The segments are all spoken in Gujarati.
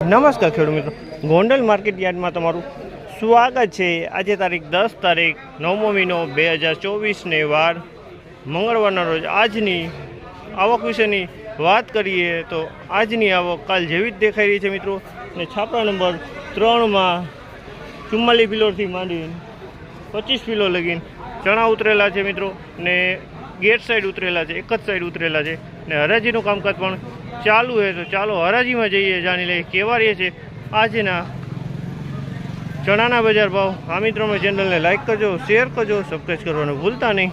નમસ્કાર ખેડૂત મિત્રો. ગોંડલ માર્કેટ યાર્ડમાં તમારું સ્વાગત છે. આજે તારીખ દસ તારીખ નવમો મહિનો બે હજાર ચોવીસને વાર મંગળવારના રોજ આજની આવક વિશેની વાત કરીએ તો આજની આવક કાલ જેવી જ દેખાઈ રહી છે મિત્રો. અને છાપરા નંબર ત્રણમાં ચુમ્માલીસ કિલોથી માંડી પચીસ કિલો લગીને ચણા ઉતરેલા છે મિત્રો. ને ગેટ સાઈડ ઉતરેલા છે, એક જ સાઈડ ઉતરેલા છે. ને હરાજીનું કામકાજ પણ ચાલુ છે, તો ચાલો હરાજીમાં જઈએ, જાણી લઈએ કેવા રહે છે. આજના ચણાના બજાર ભાવ. આ મિત્રોમાં ચેનલને લાઇક કરજો શેર કરજો સબસ્ક્રાઈબ કરવાનું ભૂલતા નહીં.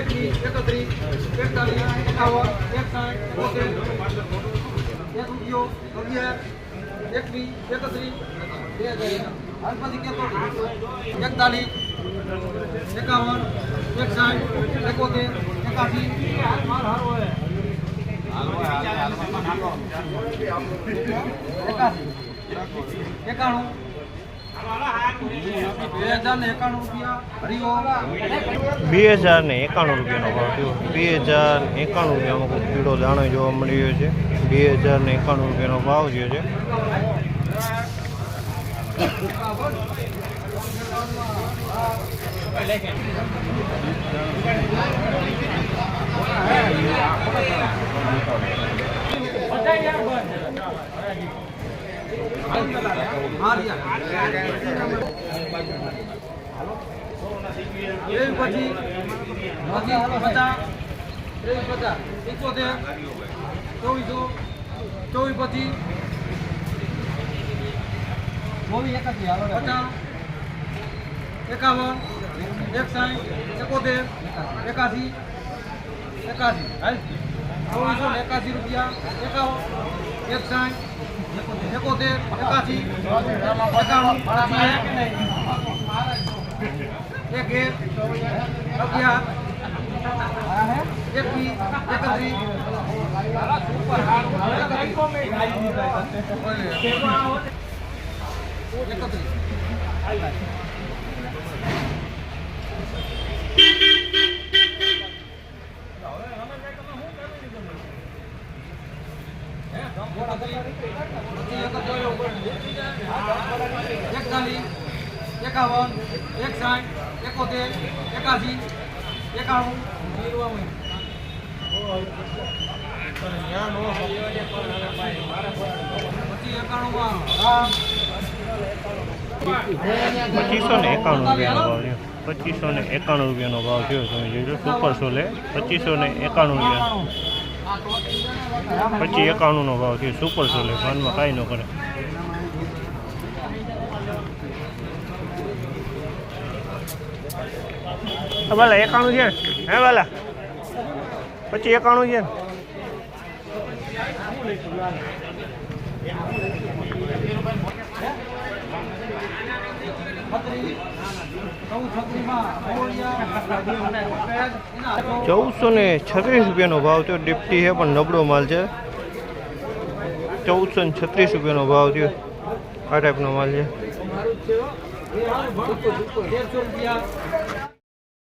એકત્રીસ બે હજાર બે હજાર ને એકાણું રૂપિયાનો ભાવ થયો. બે હજાર એકાણું રૂપિયામાં કીડો દાણો જોવા મળી રહ્યો છે. બે હજાર ને એકાણું રૂપિયાનો ભાવ થયો છે. પછી પચાસ પચાસ એકોતેર ચોવીસો ચોવીસ પછી એકાવન એકસાઠ એકોતેર એકાસી એકાસી. ચોવીસો એકાસી રૂપિયા એકાવન એકસાઠ એકોતેર એકાસી એકાણું એક એક અગિયાર એકવીસ એકત્રીસ. એકાવન એકસાઠ એકોતેર એકાસી એકાણું પછી એકાણું રામ. પચીસો ને એકાણું રૂપિયાનો ભાવ થયો. પચીસો ને એકાણું રૂપિયાનો ભાવ થયો, તમે જોઈ લો સુપર સોલે, પચીસો ને એકાણું રૂપિયા. પચીસ એકાણુંનો ભાવ થયો, સુપર સોલે ફાનમાં કાંઈ ન કરે. વાલા એકાણું છે? હે વાલા? પછી એકાણું છે? ચૌદસો ને છત્રીસ રૂપિયાનો ભાવ થયો. ડિપ્ટી છે, પણ નબળો માલ છે. ચૌદસો ને છત્રીસ રૂપિયાનો ભાવ થયો. આ ટાઈપનો માલ છે.